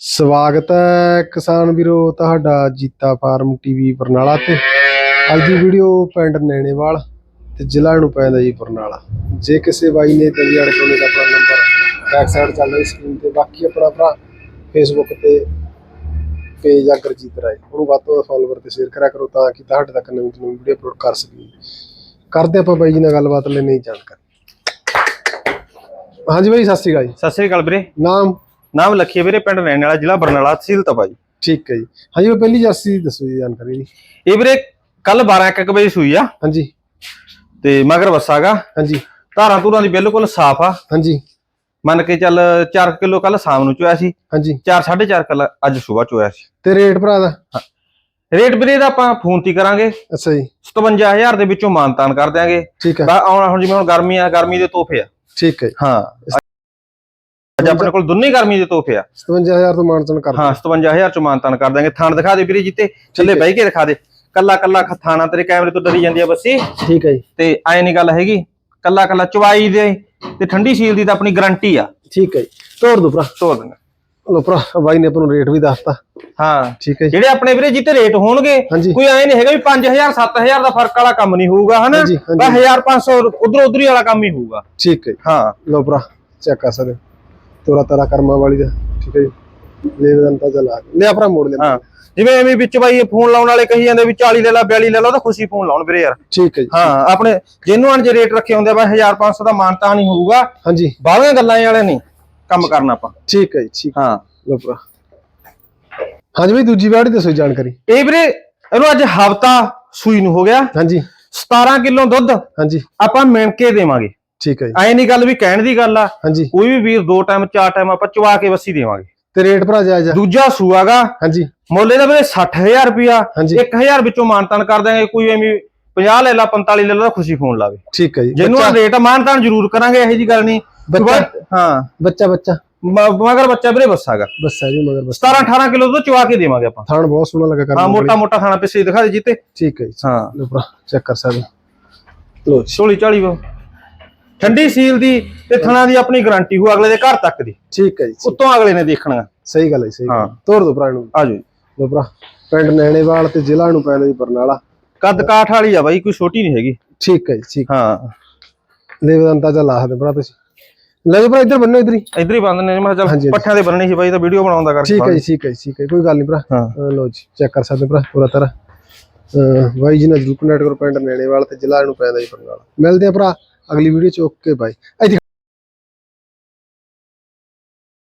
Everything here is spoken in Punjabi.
ਸਵਾਗਤ ਹੈ ਕਿਸਾਨ ਵੀਰੋ ਤੁਹਾਡਾ ਜੀਤਾ ਫਾਰਮ ਟੀਵੀ ਬਰਨਾਲਾ ਤੇ। ਅੱਜ ਦੀ ਵੀਡੀਓ ਪਿੰਡ ਨੈਣੇਵਾਲ ਤੇ ਜ਼ਿਲ੍ਹਾ ਨੂੰ ਪੈਂਦਾ ਜੀ ਬਰਨਾਲਾ। ਜੇ ਕਿਸੇ ਬਾਈ ਨੇ ਤੇ ਅੜ ਕੋਨੇ ਦਾ ਆਪਣਾ ਨੰਬਰ ਬੈਕ ਸਾਈਡ ਚੱਲ ਰਹੀ ਸਕਰੀਨ ਤੇ ਬਾਕੀ ਆਪਣਾ ਭਰਾ ਫੇਸਬੁੱਕ ਤੇ ਪੇਜ ਆ ਗੁਰਜੀਤ ਰਾਏ। ਉਹਨੂੰ ਵੱਧ ਤੋਂ ਵੱਧ ਫਾਲੋਵਰ ਤੇ ਸ਼ੇਅਰ ਕਰਿਆ ਕਰੋ ਤਾਂ ਕਿ ਤੁਹਾਡੇ ਤੱਕ ਨਵੀਂ ਤੋਂ ਨਵੀਂ ਵੀਡੀਓ ਅਪਲੋਡ ਕਰ ਸਕੀਏ। ਕਰਦੇ ਆਪਾਂ ਬਾਈ ਜੀ ਨਾਲ ਗੱਲਬਾਤ ਲੈ ਨਹੀਂ ਜਾਣਕਾਰੀ। ਹਾਂਜੀ ਬਾਈ ਸਤਿ ਸ਼੍ਰੀ ਅਕਾਲ ਜੀ। ਸਤਿ ਸ੍ਰੀ ਅਕਾਲ ਵੀਰੇ। ਨਾਮ? ਨਾਮ ਲਖੀ ਵੀਰੇ ਪਿੰਡ ਰਹਿਣ ਵਾਲਾ ਜ਼ਿਲ੍ਹਾ ਬਰਨਾਲਾ ਤਹਿਸੀਲ ਤਪਾ ਜੀ ਠੀਕ ਹੈ ਜੀ। ਹਾਂਜੀ ਉਹ ਪਹਿਲੀ ਜਰਸੀ ਦੱਸੋ ਜੀ ਜਾਣਕਾਰੀ ਇਹ ਵੀਰੇ ਕੱਲ 12 1 ਵਜੇ ਸੂਈ ਆ। ਹਾਂਜੀ। ਤੇ ਮਗਰ ਵਸਾਗਾ ਹਾਂਜੀ। ਧਾਰਾਂ ਧੂਰਾਂ ਦੀ ਬਿਲਕੁਲ ਸਾਫ਼ ਆ। ਹਾਂਜੀ। ਮੰਨ ਕੇ ਚੱਲ 4 ਕਿਲੋ ਕੱਲ ਸ਼ਾਮ ਨੂੰ ਚੋਇਆ ਸੀ। ਹਾਂਜੀ। 4 4.5 ਕਿਲੋ ਅੱਜ ਸਵੇਰ ਚੋਇਆ ਸੀ। ਤੇ ਰੇਟ ਭਰਾ ਦਾ? ਰੇਟ ਵੀਰੇ ਦਾ ਆਪਾਂ ਫੋਨ ਤੇ ਕਰਾਂਗੇ। ਅੱਛਾ ਜੀ। 57000 ਦੇ ਵਿੱਚੋਂ ਮਾਨਤਾਨ ਕਰ ਦਿਆਂਗੇ। ਠੀਕ ਹੈ। ਆਉਣ ਹੁਣ ਜਿਵੇਂ ਹੁਣ ਗਰਮੀ ਆ ਗਰਮੀ ਦੇ ਤੋਹਫੇ ਆ। ਠੀਕ ਹੈ। ਹਾਂ। ਅੱਜ ਆਪਣੇ ਕੋਲ ਦੋਨੇ ਗਰਮੀ ਦੇ ਤੋਹਫੇ ਆ। 57000 ਤੋਂ ਮਾਨਸਨ ਕਰ ਹਾਂ 57000 ਚ ਮਾਨਤਾਨ ਕਰ ਦਿਆਂਗੇ ਥਾਣ ਦਿਖਾ ਦੇ ਵੀਰੇ ਜਿੱਤੇ ਥੱਲੇ ਬਹਿ ਕੇ ਦਿਖਾ ਦੇ। ਕੱਲਾ ਕੱਲਾ ਥਾਣਾ ਤੇਰੇ ਕੈਮਰੇ ਤੋਂ ਡਰੀ ਜਾਂਦੀ ਆ ਬੱਸੀ। ਠੀਕ ਹੈ ਜੀ। ਤੇ ਐ ਨਹੀਂ ਗੱਲ ਹੈਗੀ। ਕੱਲਾ ਕੱਲਾ ਚਵਾਈ ਦੇ ਤੇ ਠੰਡੀ ਸੀਲ ਦੀ ਤਾਂ ਆਪਣੀ ਗਾਰੰਟੀ ਆ। ਠੀਕ ਹੈ ਜੀ। ਤੋੜ ਦੋ ਭਰਾ। ਤੋੜ ਦਿੰਦੇ ਲੋ ਭਰਾ ਬਾਈ ਨੇ ਆਪਾਂ ਨੂੰ ਰੇਟ ਵੀ ਦੱਸਤਾ। ਹਾਂ। ਠੀਕ ਹੈ ਜਿਹੜੇ ਆਪਣੇ ਵੀਰੇ ਜਿੱਤੇ ਰੇਟ ਹੋਣਗੇ ਕੋਈ ਐ ਨਹੀਂ ਹੈਗਾ ਵੀ 5000 7000 ਦਾ ਫ਼ਰਕ ਵਾਲਾ ਕੰਮ ਨਹੀਂ ਹੋਊਗਾ ਹਨਾ। ਬਸ 1500 ਉਧਰ ਉਧਰ ਵਾਲਾ ਕੰਮ ਹੀ ਹੋਊਗਾ। ਠੀਕ ਹੈ। ਹਾਂ। ਲੋ ਭਰਾ ਚੈੱਕ ਕਰ ਸਕਦੇ। ਤੋਰਾ ਤਾਰਾ ਕਰਮਾਂ ਵਾਲੀ ਦਾ ਠੀਕ ਹੈ ਜੀ। ਲੈ ਦੰਤਾ ਚਲਾ ਲਿਆ ਭਰਾ ਮੋੜ ਲੈ ਹਾਂ ਜਿਵੇਂ ਐਵੇਂ ਵਿੱਚ ਬਾਈ ਫੋਨ ਲਾਉਣ ਵਾਲੇ ਕਹੀ ਜਾਂਦੇ ਵੀ 40 ਲੈ ਲਾ 42 ਲੈ ਲਾ ਉਹਦਾ ਖੁਸ਼ੀ ਫੋਨ ਲਾਉਣ ਵੀਰੇ ਯਾਰ। ਠੀਕ ਹੈ ਜੀ। ਹਾਂ ਆਪਣੇ ਜਿਹਨੂੰ ਜੇ ਰੇਟ ਰੱਖੇ ਹੁੰਦੇ ਆ ਬਸ 1500 ਦਾ ਮਾਨਤਾ ਨਹੀਂ ਹੋਊਗਾ। ਹਾਂਜੀ। ਬਾਹਲੀਆਂ ਗੱਲਾਂ ਵਾਲੇ ਨਹੀਂ ਕੰਮ ਕਰਨਾ ਆਪਾਂ। ਠੀਕ ਹੈ ਜੀ ਠੀਕ। ਹਾਂ। ਲੋ ਭਰਾ। ਹਾਂਜੀ ਬਾਈ ਦੂਜੀ ਵਾੜੀ ਦੱਸੋ ਜਾਣਕਾਰੀ। ਇਹ ਵੀਰੇ ਇਹਨੂੰ ਅੱਜ ਹਫਤਾ ਸੂਈ ਨੂੰ ਹੋ ਗਿਆ। ਹਾਂਜੀ। 17 ਕਿਲੋ ਦੁੱਧ ਹਾਂਜੀ। ਆਪਾਂ ਮਿਣ ਕੇ ਦੇਵਾਂਗੇ। ਠੀਕ ਹੈ ਜੀ। ਐ ਨਹੀਂ ਗੱਲ ਵੀ ਕਹਿਣ ਦੀ ਗੱਲ ਆ ਹਾਂਜੀ। ਕੋਈ ਵੀ ਵੀਰ ਦੋ ਟਾਈਮ ਚਾਰ ਟਾਈਮ ਆਪਾਂ ਚਵਾ ਕੇ ਵੱਸੀ ਦੇਵਾਂਗੇ। ਤੇ ਰੇਟ ਭਰਾ ਜਾਇਜ਼ ਆ। ਦੂਜਾ ਸੂਆਗਾ ਹਾਂਜੀ। ਮੁੱਲ ਇਹਦਾ ਵੀਰੇ 60000 ਰੁਪਿਆ ਹਾਂਜੀ। 1000 ਵਿੱਚੋਂ ਮਾਨਤਾਨ ਕਰ ਦਾਂਗੇ ਕੋਈ ਐਵੇਂ 50 ਲੈ ਲਾ 45 ਲੈ ਲਾ ਖੁਸ਼ੀ ਫੋਨ ਲਾਵੇ। ਠੀਕ ਹੈ ਜੀ। ਜਿਹਨੂੰ ਰੇਟ ਮਾਨਤਾਨ ਜ਼ਰੂਰ ਕਰਾਂਗੇ ਇਹੋ ਜੀ ਗੱਲ ਨਹੀਂ। ਬੱਚਾ ਹਾਂ। ਬੱਚਾ ਬੱਚਾ। ਮਗਰ ਬੱਚਾ ਵੀਰੇ ਬੱਸਾਗਾ ਬੱਸਾ ਜੀ ਮਗਰ ਬੱਸ 17 18 ਕਿਲੋ ਤੋਂ ਚਵਾ ਕੇ ਦੇਵਾਂਗੇ ਆਪਾਂ। ਥਾਣ ਬਹੁਤ ਸੋਹਣਾ ਲੱਗਾ ਹਾਂ ਕਰਮ ਮੋਟਾ ਮੋਟਾ ਖਾਣਾ ਪਿੱਛੇ ਦਿਖਾ ਦੇ ਜਿੱਤੇ ਠੀਕ ਹੈ ਜੀ। ਹਾਂ। ਚੈੱਕ ਕਰ ਸਕਦੇ ਹੋ। ਲੋ ਜੀ ਝੋਲੀ ਝਾਲੀ ਵੋ। ਠੰਡੀ ਸੀਲ ਦੀ ਤੇ ਥਣਾ ਦੀ ਆਪਣੀ ਗਾਰੰਟੀ ਹੋ ਅਗਲੇ ਦੇ ਘਰ ਤੱਕ ਦੀ। ਠੀਕ ਹੈ ਜੀ। ਉੱਤੋਂ ਅਗਲੇ ਨੇ ਦੇਖਣਾ। ਸਹੀ ਗੱਲ ਹੈ ਸਹੀ ਹਾਂ। ਤੋਰ ਦੋ ਭਰਾ ਨੂੰ। ਆਜੋ ਲੋ ਭਰਾ ਪਿੰਡ ਨੈਣੇਵਾਲ ਤੇ ਜ਼ਿਲ੍ਹਾ ਨੂੰ ਪੈਂਦਾ ਜੀ ਬਰਨਾਲਾ। ਕੱਦ ਕਾਠ ਵਾਲੀ ਆ ਬਾਈ ਕੋਈ ਛੋਟੀ ਨਹੀਂ ਹੈਗੀ। ਠੀਕ ਹੈ ਜੀ ਠੀਕ। ਹਾਂ। ਲੈ ਦਾ ਅੰਦਾਜ਼ਾ ਲਾ ਸਕਦੇ ਭਰਾ ਤੁਸੀਂ। ਲੈ ਜਾਓ ਭਰਾ ਇੱਧਰ ਬੰਨੋ ਇੱਧਰ ਹੀ। ਇਧਰ ਹੀ ਬੰਦ ਨੇ ਮੈਂ ਚੱਲ ਪੱਠਿਆਂ ਦੇ ਬੰਨਣੀ ਸੀ ਬਾਈ ਤਾਂ ਵੀਡੀਓ ਬਣਾਉਂਦਾ ਕਰ ਠੀਕ ਹੈ ਜੀ ਠੀਕ ਹੈ ਜੀ ਠੀਕ ਹੈ ਕੋਈ ਗੱਲ ਨਹੀਂ ਭਰਾ। ਲੋ ਜੀ ਚੈੱਕ ਕਰ ਸਕਦੇ ਭਰਾ ਪੂਰਾ ਤਰ੍ਹਾਂ। ਬਾਈ ਜੀ ਨਾਲ ਜਰੂਰ ਕਨੈਕਟ ਕਰੋ ਪਿੰਡ ਨੈਣੇਵਾਲ ਤੇ ਜ਼ਿਲ੍ਹਾ ਨੂੰ ਪੈਂਦਾ ਜੀ ਬਰਨਾਲਾ। ਮਿਲਦੇ ਆ ਭਰਾ। ਅਗਲੀ ਵੀਡੀਓ ਚ ਓਕੇ ਬਾਈ